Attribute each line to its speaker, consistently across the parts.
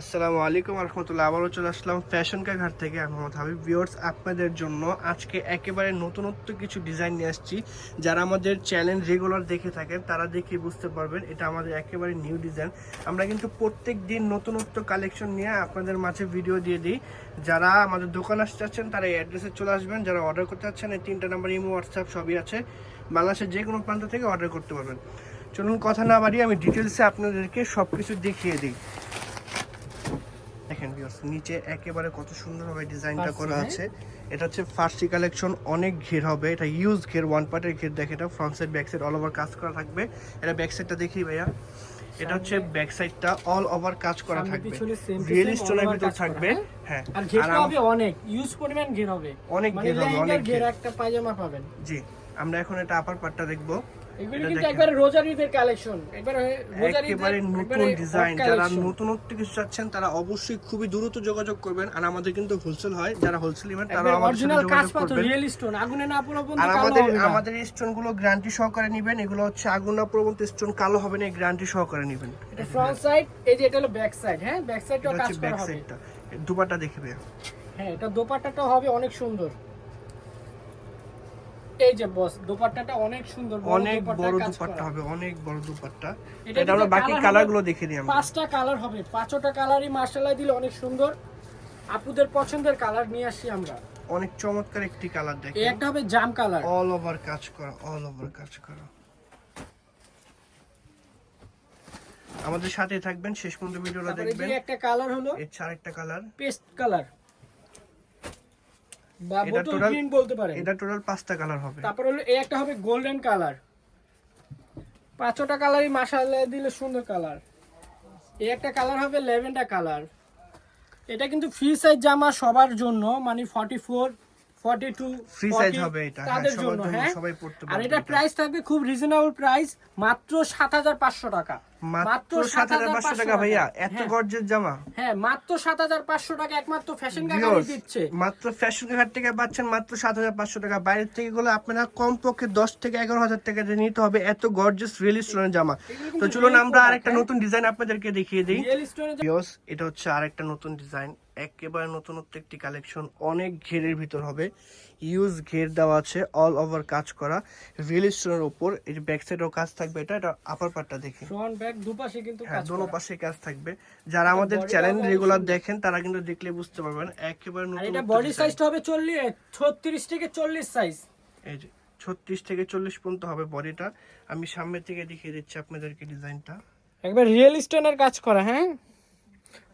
Speaker 1: আসসালামু আলাইকুম রহমতুল্লাহ আবারও চলে আসলাম ফ্যাশন ঘাট থেকে। আমি মোহাম্মদ হাবিব। ভিওর্স আপনাদের জন্য আজকে একেবারে নতুনত্ব কিছু ডিজাইন নিয়ে আসছি। যারা আমাদের চ্যানেল রেগুলার দেখে থাকেন, তারা দেখে বুঝতে পারবেন, এটা আমাদের একেবারে নিউ ডিজাইন আমরা কিন্তু প্রত্যেক দিন নতুনত্ব কালেকশন নিয়ে আপনাদের মাঝে ভিডিও দিয়ে দিই। যারা আমাদের দোকান আসতে চাচ্ছেন, তারা এই অ্যাড্রেসে চলে আসবেন। যারা অর্ডার করতে চাচ্ছেন, এই তিনটা নাম্বার ইমো হোয়াটসঅ্যাপ সবই আছে। বাংলাদেশের যে কোনো প্রান্ত থেকে অর্ডার করতে পারবেন। চলুন কথা না বাড়িয়ে আমি ডিটেলসে আপনাদেরকে সব কিছু দেখিয়ে দিই। দেখেন ভিউয়ার্স নিচে একেবারে কত সুন্দরভাবে ডিজাইনটা করা
Speaker 2: হ্যাঁ?
Speaker 1: আছে। এটা হচ্ছে ফার্সি কালেকশন অনেক ঘের হবে। এটা ইউজ ঘের ওয়ান পার্টের ঘের দেখে এটা front side back side all over কাজ করা থাকবে। এটা ব্যাক সাইডটা দেখি ভাইয়া। এটা হচ্ছে ব্যাক সাইডটা অল ওভার কাজ করা থাকবে। রিয়েল স্টোনের ভিতর থাকবে।
Speaker 2: হ্যাঁ? আর ঘেরটা হবে অনেক ইউজ পরিমাণ ঘের হবে।
Speaker 1: অনেক
Speaker 2: মানে
Speaker 1: ঘের হবে অনেক
Speaker 2: ঘের
Speaker 1: ঘের।
Speaker 2: একটা পায়জামা পাবেন।
Speaker 1: জি আমরা এখন এটা আপার পার্টটা দেখব।
Speaker 2: এগুলো কিন্তু
Speaker 1: দেখেন।
Speaker 2: একবারে রোজারিদের কালেকশন একবারে রোজারিদের
Speaker 1: একেবারে নতুন ডিজাইন যারা নতুনত্ব কিছু চাচ্ছেন তারা অবশ্যই খুবই দ্রুত যোগাযোগ করবেন। আর আমাদের কিন্তু হোলসেল হয় যারা হোলসেল নেবেন তারা আমাদের
Speaker 2: অরিজিনাল কাজ পাথর রিয়েল স্টোন আগুনে না পুরো পর্যন্ত
Speaker 1: আর আমাদের আমাদের স্টোনগুলো গ্যারান্টি সহকারে নেবেন। এগুলো হচ্ছে আগুন না প্রবন্ত স্টোন কালো হবে না গ্যারান্টি সহকারে নেবেন।
Speaker 2: এটা ফ্রন্ট সাইড এই যে এটা হলো ব্যাক সাইড হ্যাঁ? ব্যাক সাইডটাও কাজ করা হবে।
Speaker 1: দুপাটা দেখবে
Speaker 2: হ্যাঁ এটা দোপাট্টাটাও হবে অনেক সুন্দর। এই যে বস দোপাট্টাটা অনেক সুন্দর
Speaker 1: অনেক বড় দুপাট্টা। হবে অনেক বড় দুপাট্টা।
Speaker 2: এটা
Speaker 1: আমরা বাকি
Speaker 2: colour
Speaker 1: কালার
Speaker 2: হবে-
Speaker 1: গুলো দেখে নিই আমরা।
Speaker 2: পাঁচটা কালার হবে পাঁচটা কালারই মার্শাল্লাহ দিলে অনেক সুন্দর। আপুদের পছন্দের কালার নিয়ে আসছি আমরা।
Speaker 1: অনেক চমৎকার একটি কালার দেখেন।
Speaker 2: একটা হবে জাম কালার
Speaker 1: অল ওভার কাজ করা অল ওভার কাজ করা। আমাদের সাথে থাকবেন শেষ পর্যন্ত ভিডিওটা দেখবেন।
Speaker 2: একটা কালার হলো
Speaker 1: এর একটা কালার
Speaker 2: পেস্ট কালার বা বোতল গ্রিন বলতে পারেন।
Speaker 1: এটা টোটাল পাঁচটা কালার হবে।
Speaker 2: তারপর হলো এই একটা হবে গোল্ডেন কালার পাঁচটা কালারই মাসাল্লাহ দিলে সুন্দর কালার এই একটা কালার হবে ল্যাভেন্ডার কালার এটা কিন্তু ফ্রি সাইজ জামা সবার জন্য মানে forty four forty two
Speaker 1: Free size হবে এটা, হ্যাঁ,
Speaker 2: তাদের জন্য হ্যাঁ।
Speaker 1: সবাই পড়তে
Speaker 2: আর
Speaker 1: পারবে
Speaker 2: এটা
Speaker 1: এটা।
Speaker 2: প্রাইস থাকবে খুব রিজনেবল প্রাইস মাত্র সাত হাজার পাঁচশো টাকা।
Speaker 1: মাত্র সাত হাজার পাঁচশো টাকা ভাইয়া এত
Speaker 2: হ্যাঁ।
Speaker 1: গর্জের জামা।
Speaker 2: হ্যাঁ মাত্র সাত হাজার পাঁচশো টাকা একমাত্র ফ্যাশন কাকারি দিচ্ছে।
Speaker 1: মাত্র ফ্যাশন ঘাট থেকে পাচ্ছেন মাত্র সাত হাজার পাঁচশো টাকা। বাইরের থেকে গুলো আপনারা কমপক্ষে দশ থেকে এগারো হাজার টাকা দিয়ে নিতে হবে এত গর্জেস রিয়েল স্টোনের জামা। তো চলুন আমরা আরেকটা নতুন ডিজাইন আপনাদেরকে দেখিয়ে দিই। এটা হচ্ছে আরেকটা নতুন ডিজাইন একেবারে নতুনত্ব একটি কালেকশন অনেক ঘেরের ভিতর হবে। ইউজ ঘের দেওয়া আছে অল ওভার কাজ করা। রিয়েল স্টোনের উপর এই যে ব্যাক সাইডেও কাজ থাকবে এটা এটা আপার পার্টটা দেখি।
Speaker 2: ফ্রন্ট ব্যাক দুপাশে কিন্তু
Speaker 1: হ্যাঁ
Speaker 2: কাজ
Speaker 1: দোনো। পাশে কাজ থাকবে। যারা আমাদের চ্যানেল রেগুলার দেখেন তারা কিন্তু দেখলে বুঝতে পারবেন একেবারে নতুন
Speaker 2: এটা বডি সাইজটা হবে চল্লিশ ছত্রিশ থেকে চল্লিশ সাইজ
Speaker 1: এই যে ছত্রিশ থেকে চল্লিশ পর্যন্ত হবে বডিটা আমি সামনে থেকে দেখিয়ে দিচ্ছি আপনাদেরকে ডিজাইনটা
Speaker 2: একবার রিয়েল স্টোনের কাজ করা হ্যাঁ?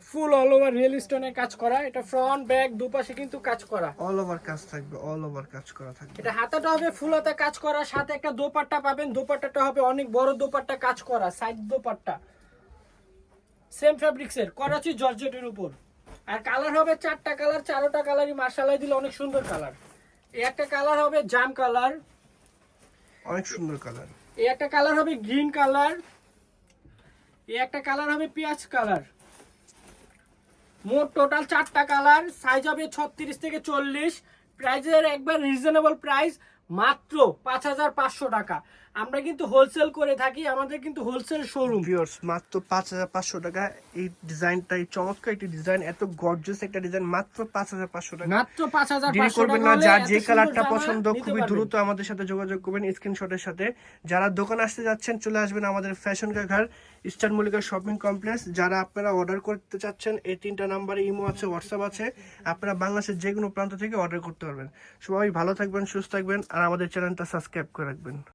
Speaker 2: ফুল অল ওভার রিয়েল স্টোনের কাজ করা। এটা ফ্রন্ট ব্যাক দুপাশে কিন্তু কাজ করা।
Speaker 1: অল ওভার কাজ থাকবে অল ওভার কাজ করা থাকবে।
Speaker 2: এটা হাতাটা হবে ফুল হাতা কাজ করা সাথে একটা দোপাট্টা পাবেন। দোপাট্টাটা হবে অনেক বড় দোপাট্টা কাজ করা সাইড দোপাট্টা। সেম ফ্যাব্রিক্সের করাচি জর্জেটের উপর। আর কালার হবে চারটা কালার চারোটা কালারই মার্শালাই দিলে অনেক সুন্দর কালার এই একটা কালার হবে জাম কালার
Speaker 1: অনেক সুন্দর কালার
Speaker 2: এই একটা কালার হবে গ্রিন কালার এই একটা কালার হবে পেঁয়াজ কালার মোট টোটাল চারটা কালার সাইজ হবে ছত্রিশ থেকে চল্লিশ। প্রাইজের একবার রিজনেবল প্রাইস মাত্র পাঁচ হাজার পাঁচশো টাকা। আমরা কিন্তু হোলসেল করে থাকি আমাদের কিন্তু হোলসেল শোরুম
Speaker 1: ভিউয়ার্স মাত্র পাঁচ হাজার পাঁচশো টাকা। এই ডিজাইনটা এই চমৎকার একটি ডিজাইন এত গর্জিয়াস একটা ডিজাইন মাত্র পাঁচ হাজার পাঁচশো টাকা।
Speaker 2: মাত্র পাঁচ হাজার
Speaker 1: দেরি করবেন
Speaker 2: টাকা
Speaker 1: না যার যে কালারটা পছন্দ খুবই দ্রুত আমাদের সাথে যোগাযোগ করবেন স্ক্রিনশটের সাথে। যারা দোকান আসতে যাচ্ছেন চলে আসবেন আমাদের ফ্যাশন ঘর ইস্টার্ন মল্লিকা শপিং কমপ্লেক্স যারা আপনারা অর্ডার করতে চাচ্ছেন এই তিনটা নাম্বারে ইমো আছে হোয়াটসঅ্যাপ আছে। আপনারা বাংলাদেশের যে কোনো প্রান্ত থেকে অর্ডার করতে পারবেন। সবাই ভালো থাকবেন সুস্থ থাকবেন আর আমাদের চ্যানেলটা সাবস্ক্রাইব করে রাখবেন।